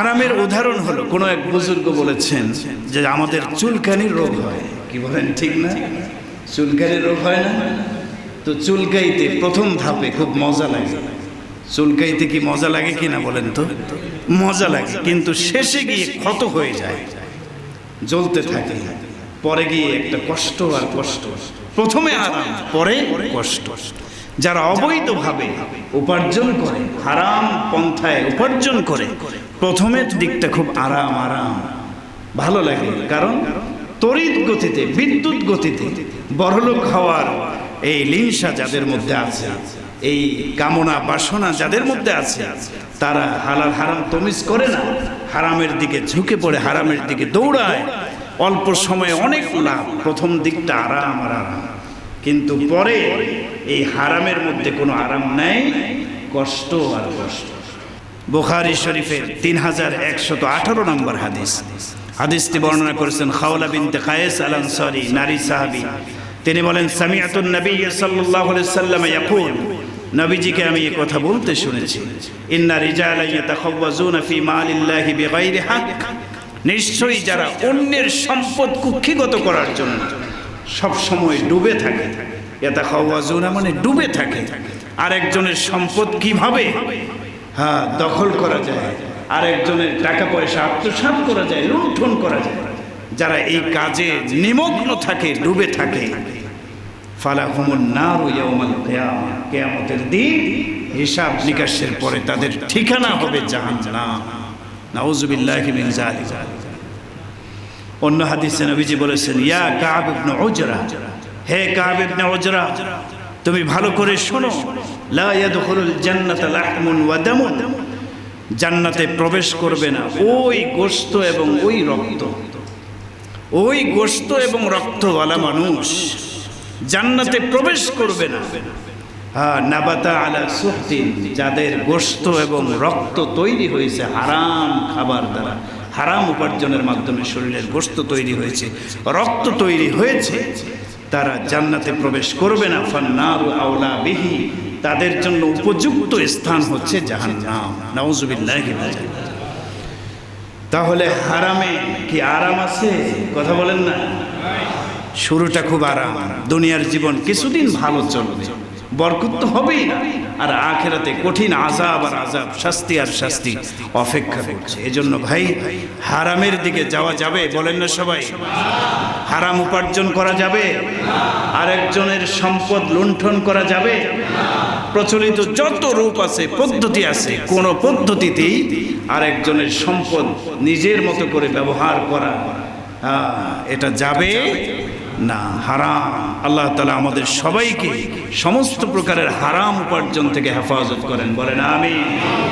হারামের উদাহরণ হলো, কোনো এক বুজুর্গ বলেছেন যে আমাদের চুলকানির রোগ হয়। কি বলেন, ঠিক না? চুলকানির রোগ হয় না? তো চুলকাইতে প্রথম ধাপে খুব মজা লাগে। চুলকাইতে কি মজা লাগে কি না বলেন তো? মজা লাগে, কিন্তু শেষে গিয়ে ক্ষত হয়ে যায়। জ্বলতে থাকে। পরে গিয়ে একটা কষ্ট আর কষ্ট। প্রথমে আরাম, পরে কষ্ট। যারা অবৈধভাবে উপার্জন করে, হারাম পন্থায় উপার্জন করে প্রথমের দিকটা খুব আরাম আরাম ভালো লাগে, কারণ তড়িৎ গতিতে, বিদ্যুৎ গতিতে বড়লোক হওয়ার এই লিংসা যাদের মধ্যে আছে, এই কামনা বাসনা যাদের মধ্যে আছে, তারা হালাল হারাম তমিজ করে না। হারামের দিকে ঝুঁকে পড়ে, হারামের দিকে দৌড়ায়। অল্প সময়ে অনেক লাভ, প্রথম দিকটা আরাম আর আরাম কিন্তু পরে এই হারামের মধ্যে কোনো আরাম নেই, কষ্ট আর কষ্ট। বুখারি শরীফের তিন হাজার একশত আঠারো নম্বর হাদিস। হাদিসটি বর্ণনা করেছেন খাওলা বিনতে কায়েস আল আনসারি নারী সাহাবী। তিনি বলেন সামিয়াতুন নবী সাল্লাল্লাহু সাল্লাম ইয়াকুল। নবীজিকে আমি এই কথা বলতে শুনেছি। ইন্না রিজালান ইয়াতাখাওয়াজুনা ফি মালিল্লাহি বিগাইরি হক। নিশ্চয়ই যারা অন্যের সম্পদ কুক্ষিগত করার জন্য সব সময় ডুবে থাকে। এটা খাওয়াজুনা মানে ডুবে থাকে। আরেকজনের সম্পদ কীভাবে হ্যাঁ দখল করা যায়। আরেকজনের টাকা পয়সা আত্মসাৎ করা যায়, লুণ্ঠন করা যায়। যারা এই কাজে নিমগ্ন থাকে, ডুবে থাকে। কিয়ামতের দিন হিসাব নিকাশের পরে তাদের ঠিকানা হবে জালিক অন্য হাদিসে নবীজি বলেছেন, ইয়া কাব ইবনে উজরা। হে কাব ইবনে উজরা তুমি ভালো করে শোনো। জান্নাতা প্রবেশ করবে না। ওই গোশত এবং ওই রক্ত। ওই গোস্ত এবং রক্তওয়ালা মানুষ জান্নাতে প্রবেশ করবে না। যাদের গোস্ত এবং রক্ত তৈরি হয়েছে হারাম খাবার দ্বারা। হারাম উপার্জনের মাধ্যমে শরীরের গোশত তৈরি হয়েছে। রক্ত তৈরি হয়েছে। তারা জান্নাতে প্রবেশ করবে না। ফান্নারু আওলা বিহি। তাদের জন্য উপযুক্ত স্থান হচ্ছে জাহান্নাম। নাউজুবিল্লাহি তাহলে হারামে কি আরাম আছে? কথা বলেন না। শুরুটা খুব আরাম। দুনিয়ার জীবন কিছুদিন ভালো চলবে। বরকত তো হবেই না। আর আখেরাতে কঠিন আজাব আর আজাব শাস্তি আর শাস্তি অপেক্ষা করছে। এজন্য ভাই, হারামের দিকে যাওয়া যাবে, বলেন না সবাই। হারাম উপার্জন করা যাবে? আরেকজনের সম্পদ লুণ্ঠন করা যাবে? প্রচলিত যত রূপ আছে, পদ্ধতি আছে, কোন পদ্ধতিতেই আরেকজনের সম্পদ নিজের মতো করে ব্যবহার করা এটা যাবে না, হারাম। আল্লাহ তালা আমাদের সবাইকে সমস্ত প্রকারের হারাম উপার্জন থেকে হেফাজত করেন। বলেন আমি